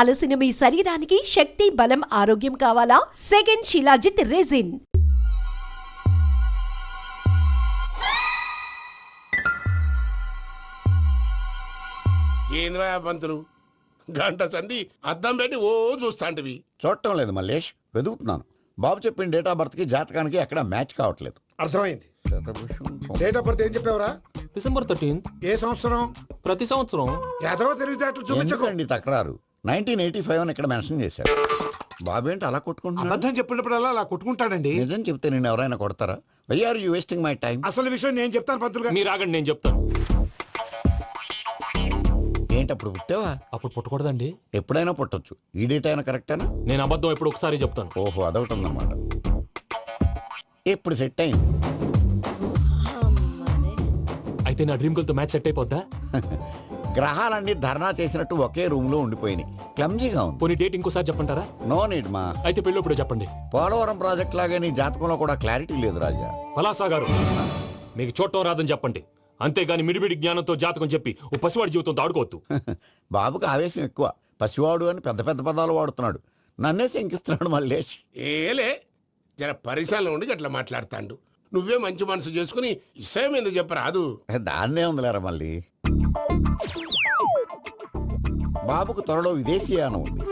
అలసిన మీ శరీరానికి శక్తి బలం ఆరోగ్యం కావాలా? Second shilajit resin. ఏంద్రా పంతులు గంట సంధి అద్దం పెట్టి ఓ చూస్తాంటివి. చూడటం లేదు మల్లేష్ వెతుకుతున్నాను. బాబు చెప్పిన డేట్ ఆఫ్ బర్త్కి జాతకానికి ఎక్కడ మ్యాచ్ కావట్లేదు. అర్థమైంది. డేట్ ఆఫ్ బర్త్ ఏం చెప్పావురా? December thirteenth. ఏ సంవత్సరం? ప్రతి సంవత్సరం. ఎదవ తెలివితేటలు చూపించకు. ఎందుకండి తక్రారు? నైన్టీన్ ఎయిటీ ఫైవ్ అని ఇక్కడ మెన్షన్ చేశాడు. బాబు ఏంటి అలా కొట్టుకుంటున్నాడు? అబద్ధం చెప్పినప్పుడల్లా అలా కొట్టుకుంటాడండి. నిజం చెప్తే నేను ఎవరైనా కొడతారా? Why are you wasting my time అసలు విషయం నేను చెప్తాను పంతులు గారు. మీరు ఆగండి నేను చెప్తాను. ఏంటి అప్పుడు పుట్టావా? అప్పుడు పుట్టకూడదండి. ఎప్పుడైనా పుట్టొచ్చు. ఈ డేట్ అయినా కరెక్టేనా? నేను అబద్ధం ఎప్పుడు ఒకసారి చెప్తాను. ఓహో అదొకటి ఉందన్నమాట ఇప్పుడు సెట్ అయింది? అయితే నా డ్రీమ్ గర్ల్తో మ్యాచ్ సెట్ అయిపోద్దా? గ్రహాలన్నీ ధర్నా చేసినట్టు ఒకే రూమ్లో ఉండిపోయినాయి. క్లమ్జీగా ఉంది. పోనీ డేట్ ఇంకోసారి చెప్పంటారా? నో నీడ్ మా. అయితే పెళ్ళప్పుడు చెప్పండి. పోలవరం ప్రాజెక్ట్ లాగే నీ జాతకంలో కూడా క్లారిటీ లేదు రాజా. పలాసా గారు మీకు చూడటం రాదని చెప్పండి. అంతేగాని మిడిమిడి జ్ఞానంతో జాతకం చెప్పి ఓ పసివాడి జీవితంతో ఆడుకోవద్దు. బాబుకి ఆవేశం ఎక్కువ. పసివాడు అని పెద్ద పెద్ద పదాలు వాడుతున్నాడు. నన్నే శంకిస్తున్నాడు మల్లేష్. ఏలే జర పరిశీలన ఉండి అట్లా మాట్లాడతాండు. నువ్వే మంచి మనసు చేసుకుని ఎందుకు చెప్పరాదు దాన్నే ఉందిలేరా మళ్ళీ? బాబుకు త్వరలో విదేశీయానం ఉంది.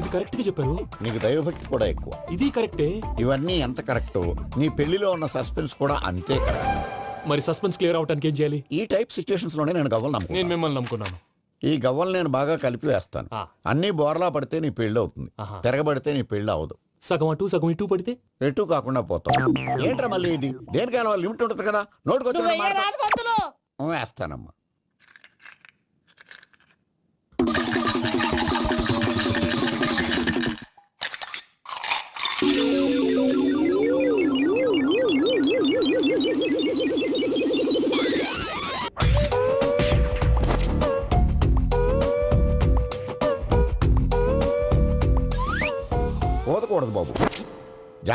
ఇది కరెక్ట్గా చెప్పారు. నీకు దైవభక్తి కూడా ఎక్కువ. ఇది కరెక్టే. ఇవన్నీ ఎంత కరెక్టో నీ పెళ్ళిలో ఉన్న సస్పెన్స్ కూడా అంతే కరెక్ట్. మరి సస్పెన్స్ క్లియర్ అవడానికి ఏం చేయాలి? ఈ టైప్ సిచ్యువేషన్స్లోనే నేను గవ్వలు నేను నమ్ముకున్నాను మిమ్మల్ని నమ్ముకున్నాను. ఈ గవ్వలు నేను బాగా కలిపి వేస్తాను. ఆ. అన్ని బోర్లా పడితే నీ పెళ్ళి అవుతుంది. ఆహా. తిరగబడితే నీ పెళ్ళి అవదు సగం అటు సగం ఇటు పడితే? ఎటు కాకుండా పోతాం. ఏంట్రా మళ్ళీ ఇది? దేనికైనా లిమిట్ ఉంటుంది కదా? నోటుకొచ్చి వేస్తానమ్మా.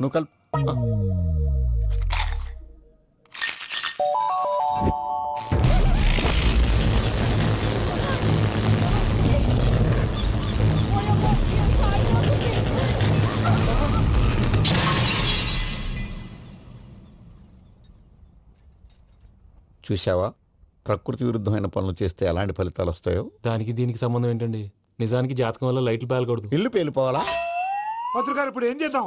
నువ్వు కల్ చూసావా ప్రకృతి విరుద్ధమైన పనులు చేస్తే ఎలాంటి ఫలితాలు వస్తాయో? దానికి దీనికి సంబంధం ఏంటండి? నిజానికి జాతకం వల్ల లైట్లు పేలకూడదు. ఇల్లు పేలిపోవాలా? పంతులు గారు ఇప్పుడు ఏం చేద్దాం?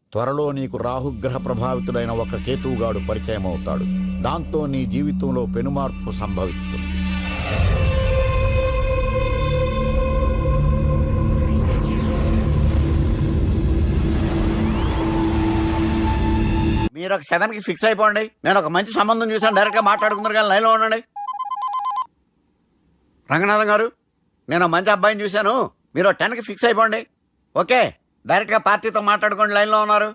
త్వరలో నీకు రాహుగ్రహ ప్రభావితుడైన ఒక కేతువుగాడు పరిచయం అవుతాడు దాంతో నీ జీవితంలో పెనుమార్పు సంభవిస్తుంది. మీరు ఒక సెవెన్కి ఫిక్స్ అయిపోండి. నేను ఒక మంచి సంబంధం చూసాను డైరెక్ట్గా మాట్లాడుకుందరు కానీ లైన్లో ఉండండి. రంగనాథం గారు నేను మంచి అబ్బాయిని చూశాను. మీరు టెన్కి ఫిక్స్ అయిపోండి. ఓకే? డైరెక్ట్గా పార్టీతో మాట్లాడుకోండి లైన్లో ఉన్నారు.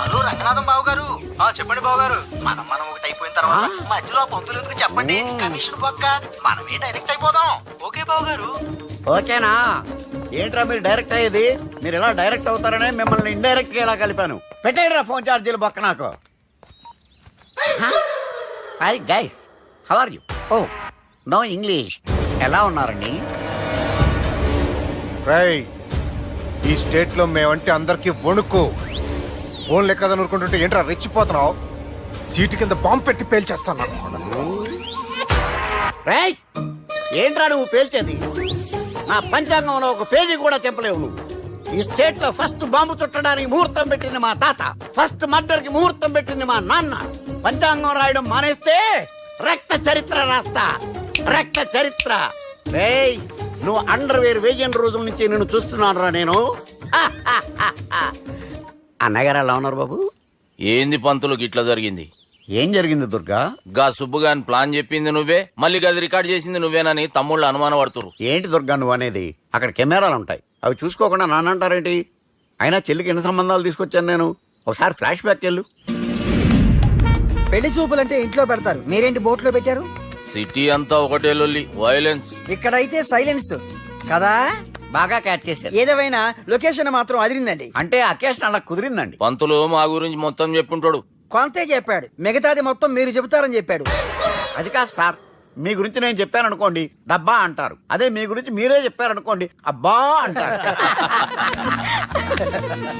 హలో రంగనాథం బాబు గారు ఆ, చెప్పండి బాబు గారు మనం మనం ఒకటి అయిపోయిన తర్వాత మధ్యలో ఆ పంతులు ఎందుకు చెప్పండి? కమిషన్ పక్క. మనమే డైరెక్ట్ అయిపోదాం. ఓకే బాబు గారు ఓకేనా? ఏంట్రా మీరు డైరెక్ట్ అయ్యేది? మీరు ఇలా డైరెక్ట్ అవుతారనే మిమ్మల్ని ఇండైరెక్ట్గా ఇలా కలిపాను పెట్టేయరా ఫోన్ ఛార్జీలు బొక్క నాకు. Hi guys how are you oh no English. ఎలా ఉన్నారండి? రై ఈ స్టేట్లో మేమంటే అందరికీ వణుకు. ఫోన్ లెక్క అనుకుంటుంటే ఏంట్రా రెచ్చిపోతున్నావు? సీటు కింద బాంబు పెట్టి పేల్చేస్తాను. రేయ్ ఏంట్రా నువ్వు పేల్చేది? నా పంచాంగంలో ఒక పేజీ కూడా చెప్పలేవు నువ్వు. ఈ స్టేట్లో ఫస్ట్ బాంబు చుట్టడానికి ముహూర్తం పెట్టింది మా తాత. ఫస్ట్ మర్డర్కి ముహూర్తం పెట్టింది మా నాన్న. పంచాంగం రాయడం మానేస్తే రక్త చరిత్ర రాస్తా. రక్త చరిత్ర. రేయ్ నువ్వు అండర్ వేర్ వేయని రోజుల నుంచి నేను చూస్తున్నాను రా నేను అన్నగారు ఎలా ఉన్నారు బాబు? ఏంది పంతులు గిట్లా జరిగింది? ఏం జరిగింది దుర్గా? గా సుబ్బుగాని ప్లాన్ చెప్పింది నువ్వే మళ్ళీ గది రికార్డ్ చేసింది నువ్వేనని తమ్ముళ్ళు అనుమాన పడుతురు ఏంటి దుర్గా నువ్వు అనేది? అక్కడ కెమెరాలు ఉంటాయి. అవి చూసుకోకుండా నానంటారేంటి అయినా చెల్లికి ఎన్ని సంబంధాలు తీసుకొచ్చాను నేను? ఒకసారి ఫ్లాష్ బ్యాక్ వెళ్ళు పెళ్ళి చూపులంటే ఇంట్లో పెడతారు. మీరేంటి బోట్లో పెట్టారు? సిటీ అంతా ఒకటే లొల్లి వైలెన్స్. ఇక్కడైతే సైలెన్స్. కదా? బాగా క్యాచ్ చేశారు. ఏదేమైనా లొకేషన్ మాత్రం అదిరిందండి. అంటే అకేషన్ అలా కుదిరిందండి. పంతులు మా గురించి మొత్తం చెప్పుంటాడు. కొంతే చెప్పాడు. మిగతాది మొత్తం మీరు చెబుతారని చెప్పాడు. అది కాదు సార్ మీ గురించి నేను చెప్పాను అనుకోండి డబ్బా అంటారు. అదే మీ గురించి మీరే చెప్పారనుకోండి అబ్బా అంటారు.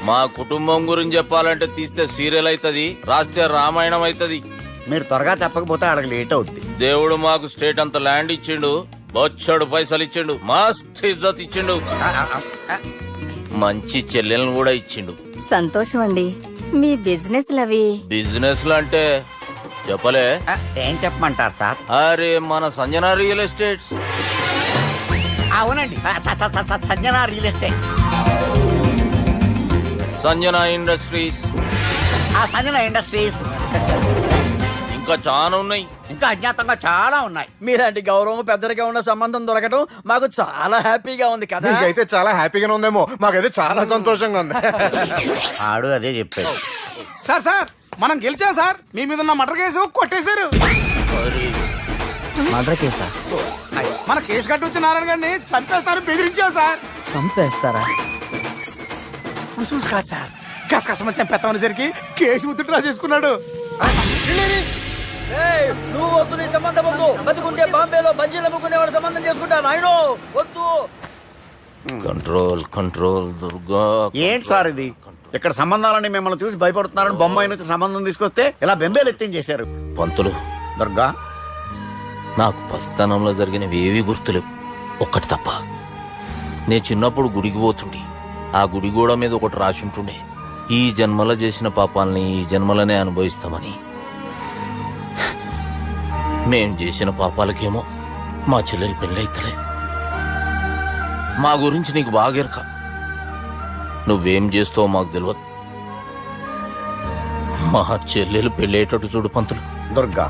మా కుటుంబం గురించి చెప్పాలంటే తీస్తే సీరియల్ అవుతుంది రాస్తే రామాయణం అవుతుంది మీరు త్వరగా చెప్పకపోతే అడగ లేట్ అవుద్ది. దేవుడు మాకు స్టేట్ అంత ల్యాండ్ ఇచ్చిండు బొచ్చడు పైసలు ఇచ్చిండు మస్త్ ఇజ్జత్ ఇచ్చిండు. మంచి చెల్లెలను కూడా ఇచ్చిండు. సంతోషం అండి మీ బిజినెస్ లవి బిజినెస్ అంటే చెప్పలే. ఆ, ఏం చెప్పమంటారు సార్? అరే మన సంజన రియల్ ఎస్టేట్స్. అవునండి ఆ, స- స- స- స- Sanjana real estate Sanjana industries. ఆ సంజన ఇండస్ట్రీస్. ఇంకా చాలా ఉన్నాయి. ఇంకా అజ్ఞాతంగా చాలా ఉన్నాయి. మీలాంటి గౌరవం పెద్దరిగా ఉన్న సంబంధం దొరకడం మాకు చాలా హ్యాపీగా ఉంది కదా. మీకైతే చాలా హ్యాపీగానే ఉందేమో. మాకైతే చాలా సంతోషంగా ఉంది. ఆడు అదే చెప్పాడు. సార్ సార్ మనం గెలిచాం సార్. మీ మీద ఉన్న మటర్ కేసు కొట్టేశారు. మదర్ కేసా? మన కేసు కట్టి వచ్చిన నారాయణ గారిని చంపేస్తారు బెదిరించాం సార్. చంపేస్తారా? చూసి కాదు సార్. కసకసమ చంపేస్తామనేసరికి కేసు ముద్దు డ్రా చేసుకున్నాడు. నువ్వు వద్దు నీ సంబంధం వద్దు. బతుకుంటే బాంబేలో బజ్జీలు అమ్ముకునే వాడు సంబంధం చేసుకుంటా నాయనో వద్దు. కంట్రోల్ కంట్రోల్ దుర్గా ఏంటి సార్ ఇది? ఇక్కడ సంబంధాలని మిమ్మల్ని చూసి భయపడుతున్నారని బొమ్మాయి నుంచి సంబంధం తీసుకొస్తే ఇలా బెంబేలు ఎత్తించేశారు పంతులు. దుర్గా. నాకు పసితనంలో జరిగినవి ఏవి గుర్తులేవు. ఒక్కటి తప్ప. నేను చిన్నప్పుడు గుడికి పోతుండే ఆ గుడి గోడ మీద ఒకటి రాసి ఉంటుండే ఈ జన్మలో చేసిన పాపాలని ఈ జన్మలనే అనుభవిస్తామని. మేం చేసిన పాపాలకేమో మా చెల్లెలు పెళ్ళైతలే. మా గురించి నీకు బాగెరక. నువ్వేం చేస్తావో మాకు తెలియదు మా చెల్లెలు పెళ్ళేటట్టు చూడు పంతులు. దుర్గా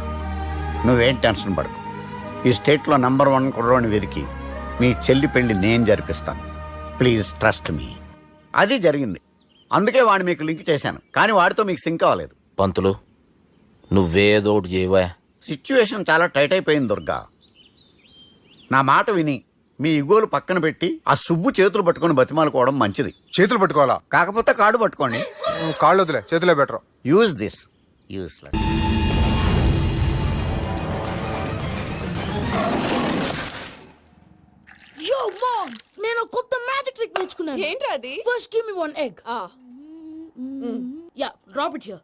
నువ్వేం టెన్షన్ పడకు. ఈ స్టేట్లో నంబర్ వన్ కుర్రోని వెతికి మీ చెల్లి పెళ్ళి నేను జరిపిస్తాను. Please trust me. అది జరిగింది. అందుకే వాడిని మీకు లింక్ చేశాను. కానీ వాడితో మీకు సింక్ అవ్వలేదు. పంతులు నువ్వేదో ఒకటి చేయవా? సిచ్యువేషన్ చాలా టైట్ అయిపోయింది దుర్గా. నా మాట విని మీ ఇగోలు పక్కన పెట్టి ఆ సుబ్బు చేతులు పట్టుకొని బతిమాలుకోవడం మంచిది. చేతులు పట్టుకోవాలా? కాకపోతే కాడు పట్టుకోండి. కాళ్ళు వదిలే చేతిలో better. Use this use yo mom నేను కొత్త మ్యాజిక్ ట్రిక్ నేర్చుకున్నాను. ఏంట్రా అది? First give me one egg ya drop it here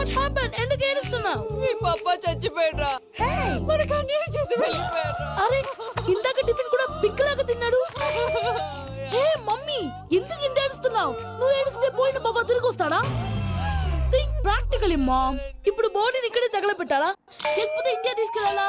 what happen ఎందుకు ఏడుస్తున్నావు? మీ పప్ప చచ్చిపోయాడ్రా మనకు అన్యాయం చేసి వెళ్ళిపోయాడ్రా అరే ఇందాక టిఫిన్ కూడా పిక్కలాగా తిన్నాడు. హే మమ్మీ ఎందుకు ఇంత ఏడుస్తున్నావు? నువ్వు ఏడిస్తే పోయిన బాబా తిరిగి వస్తాడా? థింక్ ప్రాక్టికలీ మామ్ ఇప్పుడు బాడీని ఇక్కడే తగలబెట్టాలా? లేకపోతే ఇండియా తీసుకెళ్ళాలా?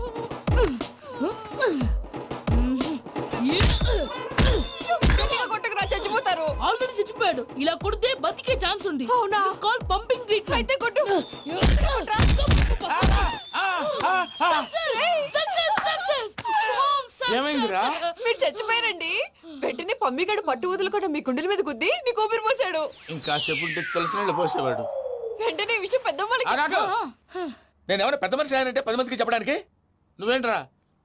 చచ్చిపోయాడు ఇలా కొడితే బతికే ఛాన్స్ ఉంది. అవునా? కాల్ పంపింగ్ అయితే కొట్టు. ఏమైందిరా? మీరు చచ్చిపోయారండి. వెంటనే పమ్మిగాడు పట్టు వదులుకుండా మీ గుండెల మీద గుద్ది మీకు ఊపిరి పోసాడు. ఇంకా తెలిసిన పోసేవాడు. వెంటనే ఈ విషయం పెద్ద ఆగాగు. నేను ఎవరైనా పెద్ద మనిషి ఆయనంటే పది మందికి చెప్పడానికి? నువ్వేంట్రా?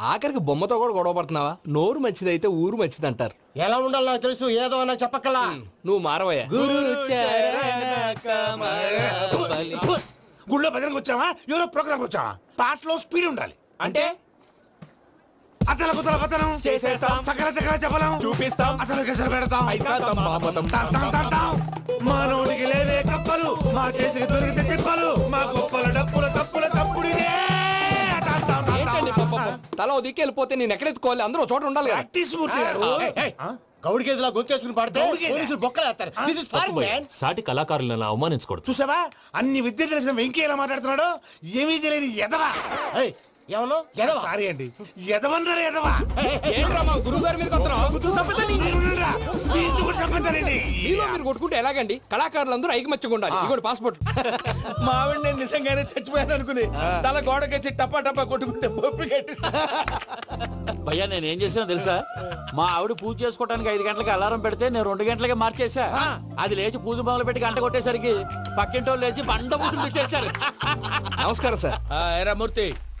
ఆఖరికి బొమ్మతో కూడా గొడవ పడుతున్నావా? నోరు మంచిదైతే ఊరు మంచిది అంటారు ఎలా ఉండాలో నాకు తెలుసు ఏదో నాకు చెప్పక్కలా. నువ్వు మారవయ్యా. గుళ్ళో భజనకు వచ్చావా? ఎవరో ప్రోగ్రామ్ వచ్చావా? పాటలో స్పీడ్ ఉండాలి. అంటే? అతల కుతల పతనం. చేసేస్తాం. సకల దగ్గర చెప్పలేం చూపిస్తాం. అసలు గసలు పెడతాం. అయితాం, బాపతం. తాం, తాం, లేవే కప్పలు. మా చేతికి దొరికితే తిప్పలు. మా గొప్పల డప్పుల తప్పుల. తల ఓ దిక్కు వెళ్ళిపోతే నేను ఎక్కడెత్తుకోవాలి అందరూ ఒక చోట ఉండాలి కదా. ప్రాక్టీస్ మూర్తి గారు. గౌడి గేదెలా గొంతేసుకుని పాడితే గౌడి గేదె? పోలీసులు బొక్కలు వేస్తారు. దిస్ ఇస్ తప్పు ఫారెన్ భయ్యా. మ్యాన్ సాటి కళాకారులను అవమానించకూడదు. చూసావా? అన్ని విద్య తెలిసిన వెంకీ ఎలా మాట్లాడుతున్నాడు. ఏమీ తెలియని ఎదవా సారీ అండి. ఎదవన్నారు ఎదవా? ఏంట్రా మా గురువు గారి మీద మీలో మీరు కొట్టుకుంటే ఎలాగండి? కళాకారులందరూ ఐకమత్యంగా ఉండాలి. ఇగోటి పాస్పోర్ట్. మా ఆవిడ నేను నిజంగానే చచ్చిపోయాను అనుకుని తల గోడకొచ్చి టపా టపా కొట్టుకుంటే పప్పు కట్టి భయ్యా నేను ఏం చేసినా తెలుసా? మా ఆవిడ పూజ చేసుకోవడానికి ఐదు గంటలకి అలారం పెడితే నేను రెండు గంటలకి మార్చేసా అది లేచి పూజ మొదలు పెట్టి గంట కొట్టేసరికి పక్కింటి వాళ్ళు లేచి బండ పూజలు పెట్టేశారు నమస్కారం సార్. ఎరా మూర్తి.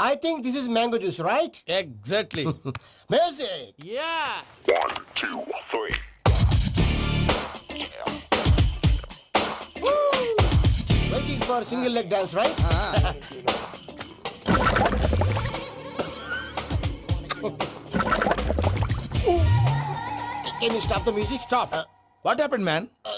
I think this is mango juice, right? Exactly. Music! Yeah! One, two, three. Woo! Waiting for single leg dance, right? Ah. Can you stop the music? Stop. Uh, what happened, man? Uh,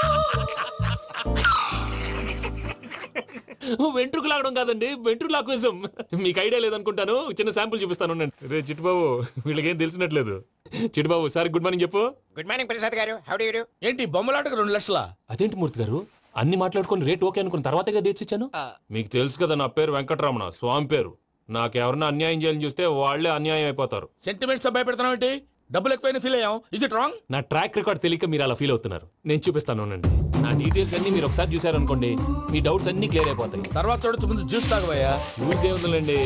వెంట్రుకు లాగడం కాదండి ventriloquism. మీకు idea లేదనుకుంటాను చిన్న sample చూపిస్తాను. రే చిట్టుబాబు వీళ్ళకేం తెలిసినట్లేదు. Chittubabu sir good morning చెప్పు. Good morning Prasad garu how do you ఏంటి బొమ్మలాటకు రెండు లక్షలా? అదేంటి మూర్తి గారు? అన్ని మాట్లాడుకొని రేట్ ఓకే అనుకున్న తర్వాతగా డేట్స్ ఇచ్చాను? మీకు తెలుసు కదా నా పేరు వెంకటరమణ స్వామి పేరు. నాకెవరన్నా అన్యాయం చేయాలని చూస్తే వాళ్ళే అన్యాయం అయిపోతారు. సెంటిమెంట్స్తో భయపెడతావు ఏంటి? డబ్బులు ఎక్కువైనా ఫీల్ అయ్యాం. ఇది రాంగ్ నా ట్రాక్ రికార్డ్ తెలియక మీరు అలా ఫీల్ అవుతున్నారు. నేను చూపిస్తాను ఉండండి. నా డీటెయిల్స్ అన్ని మీరు ఒకసారి చూసారనుకోండి మీ డౌట్స్ అన్ని క్లియర్ అయిపోతాయి. తర్వాత చూడొచ్చు ముందు జ్యూస్ తాగబోయా చూస్తే ఉందండి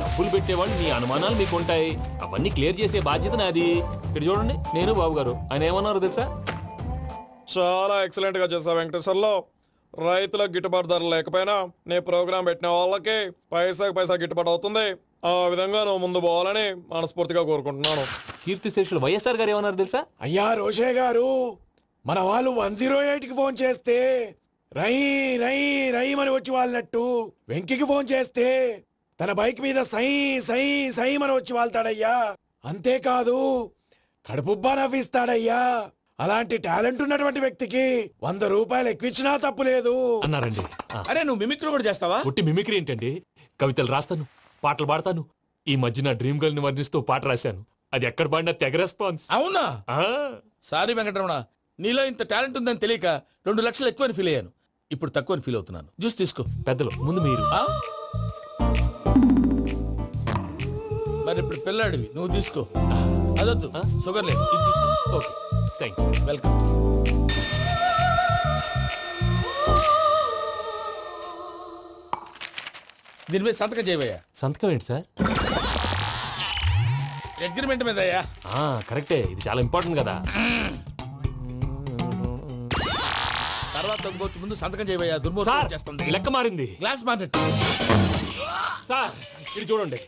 డబ్బులు పెట్టేవాళ్ళు మీ అనుమానాలు మీకు ఉంటాయి అవన్నీ క్లియర్ చేసే బాధ్యత నాది. ఇక్కడ చూడండి నేను బాబు గారు ఆయన ఏమన్నారు తెలుసా? చాలా ఎక్సలెంట్గా చేసావు వెంకటేశ్వర్లో. రైతులకు గిట్టుబాటు ధర లేకపోయినా నీ ప్రోగ్రాం పెట్టిన వాళ్ళకి పైసాకి పైసా గిట్టుబాటు అవుతుంది. ఆ విధంగా నువ్వు ముందు పోవాలని మనస్ఫూర్తిగా కోరుకుంటున్నాను. కీర్తి శేషులు వైఎస్ఆర్ గారు ఏమన్నారు తెలుసా? అయ్యా రోషే గారు. మన వాళ్ళు వన్ జీరో ఎయిట్కి ఫోన్ చేస్తే రై రై రై అని వచ్చి వాళ్ళనట్టు వెంకికి ఫోన్ చేస్తే తన బైక్ మీద సై సై సై అని వచ్చి వాళ్తాడయ్యా. అంతేకాదు కడుపుబ్బా నవ్విస్తాడయ్యా. అలాంటి టాలెంట్ ఉన్నటువంటి వ్యక్తికి వంద రూపాయలు ఎక్కువిచ్చినా తప్పు లేదు. అన్నారండి. ఆ, అరే నువ్వు మిమిక్రీ కూడా చేస్తావా? పుట్టి మిమిక్రీ ఏంటండి? కవితలు రాస్తాను పాటలు పాడతాను. ఈ మధ్య నా డ్రీమ్ గర్ల్ని వర్ణిస్తూ పాట రాశాను. అది ఎక్కడ పాడినా తెగ రెస్పాన్స్. అవునా? ఆ, సారీ వెంకటరమణ నీలో ఇంత టాలెంట్ ఉందని తెలియక రెండు లక్షలు ఎక్కువని ఫీల్ అయ్యాను. ఇప్పుడు తక్కువని ఫీల్ అవుతున్నాను. జ్యూస్ తీసుకో. పెద్దలు ముందు మీరు. ఆ? మరి ఇప్పుడు పిల్లాడివి నువ్వు తీసుకో. అదొద్దు షుగర్ లేదు ఇది తీసుకో. Okay thanks welcome. దీని మీద సంతకం చేయవయ్యా. సంతకం ఏంటి సార్? అగ్రిమెంట్ మీద అయ్యా ఆ, కరెక్టే ఇది చాలా ఇంపార్టెంట్ కదా. తర్వాత ఇంకొచ్చి ముందు సంతకం చేయవయ్యా సార్ దుర్మోహం చేస్తుంది లెక్క మారింది. గ్లాస్ మార్కెట్ సార్ ఇది చూడండి.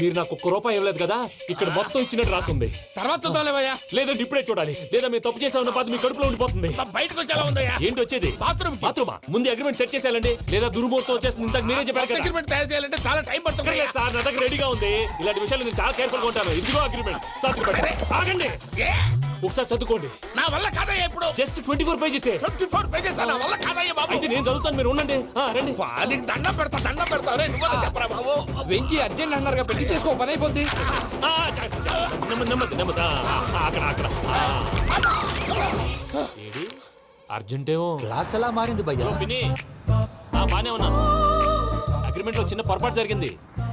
మీరు నాకు ఒక్క రూపాయి ఇవ్వలేదు కదా ఇక్కడ మొత్తం ఇచ్చినట్టు రాస్తుంది. తర్వాత చూద్దాంలేవయ్యా. లేదంటే ఇప్పుడే చూడాలి. లేదా మీరు తప్పు చేసామన్న బాధ మీ కడుపులో ఉండిపోతుంది. బయటకు వచ్చి ఎలా ఉందయ్యా. ఏంటి వచ్చేది? బాత్రూమ్ బాత్రూమా? ముందు అగ్రిమెంట్ సెట్ చేసేయాలండి. లేదా దుర్మూర్తం వచ్చేస్తుంది. ఇంతకు మీరే చెప్పారు కదా. అగ్రిమెంట్ తయారు చేయాలంటే చాలా టైం పడుతుంది అక్కర్లేదు సార్ నా దగ్గర రెడీగా ఉంది. ఇలాంటి విషయాలు నేను చాలా కేర్ఫుల్గా ఉంటాను. ఇదిగో అగ్రిమెంట్ సార్ ఆగండి. ఒకసారి చదువుకోండి. నా వల్ల కాదయ్యా ఇప్పుడు. Just twenty four pages twenty four pages నా వల్ల కాదయ్యా బాబు. అయితే నేను చదువుతాను మీరు ఉండండి. ఆ, రండి. నీకు దండం పెడతా దండం పెడతా. రే నువ్వు చెప్పరా బాబు? వెంకీ అర్జెంట్ అన్నారుగా పెళ్ళి చేసుకో పని అయిపోద్ది. ఆ, చ- చ- చ- నెమ్మది నెమ్మది నెమ్మది. ఆ, ఆ, అక్కడ అక్కడ. ఆ. ఏడి? అర్జెంట్ ఏమో క్లాస్ ఎలా మారింది భయ్యా? ఆ, బానే ఉన్నాను అగ్రిమెంట్లో చిన్న పొరపాటు జరిగింది.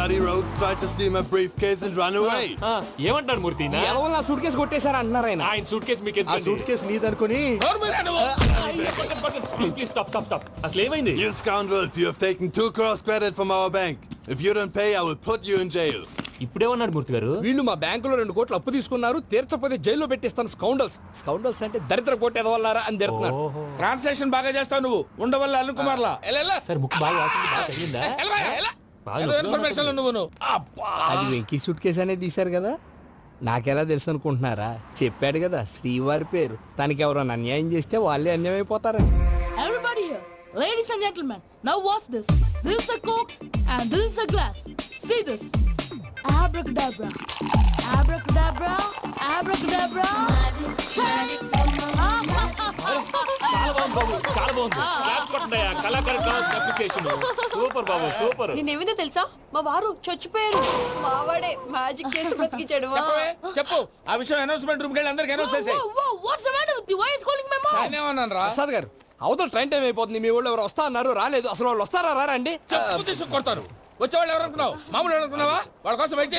bloody rogues tried to steal my briefcase and run away. ఏమంటారు మూర్తి నా- ఎవరో నా సూట్ కేసు కొట్టేశారు అంటున్నారు ఆయన. ఆయన సూట్ కేసు మీకు ఆ సూట్ కేసు నీదనుకుని స్టాప్ స్టాప్ స్టాప్ అసలు ఏమైంది? You scoundrels, you have taken two crores credit from our bank. If you don't pay, I will put you in jail. ఇప్పుడేమన్నాడు మూర్తి గారు. వీళ్ళు మా బ్యాంకులో రెండు కోట్లు అప్పు తీసుకున్నారు తీర్చకపోతే జైల్లో పెట్టిస్తాను స్కౌండల్స్ స్కౌండల్స్ అంటే దరిద్ర కోట ఎదవల్లారా అని తిడుతున్నారు. ట్రాన్సాక్షన్ బాగా చేస్తావు నువ్వు. ఉండవల్ల అరుణ్ కుమార్ లా సార్ ముక్కు బాగా వాసింది బాగా తగిలిందా ఇన్ఫర్మేషన్ నువ్వు నువ్వు అది వెంకీ సూట్ కేసు అనేది తీశారు కదా నాకెలా తెలుసు అనుకుంటున్నారా చెప్పాడు కదా శ్రీవారి పేరు తనకి ఎవరైనా అన్యాయం చేస్తే వాళ్ళే అన్యాయం అయిపోతారని Everybody here, ladies and gentlemen, now watch this. This is a coke and this is a glass. See this. Abracadabra. Abracadabra. Abracadabra. Shake. చాలా బాగుంది బాబు చాలా బాగుంది. క్లాప్స్ కొట్టండి కళాకారు అప్రిసియేషన్ సూపర్ బాబు సూపర్ నేనేమిందో తెలుసా? మా వారు చచ్చిపోయారు. మావాడే మ్యాజిక్ చేసి బ్రతికించాడు. చెప్పు. ఆ విషయం అనౌన్స్మెంట్ రూమ్ అందరికి అనౌన్స్? ఏమన్నాను రా. ప్రసాద్ గారు అవతల ట్రైన్ టైం అయిపోతుంది. మీ వాళ్ళు ఎవరు వస్తా అన్నారు రాలేదు. అసలు వాళ్ళు వస్తారా రారా అండి? కొడతారు. వచ్చేవాళ్ళు ఎవరు అనుకున్నావు మామూలు ఎవరు అనుకున్నావా వాళ్ళ కోసం వెయిట్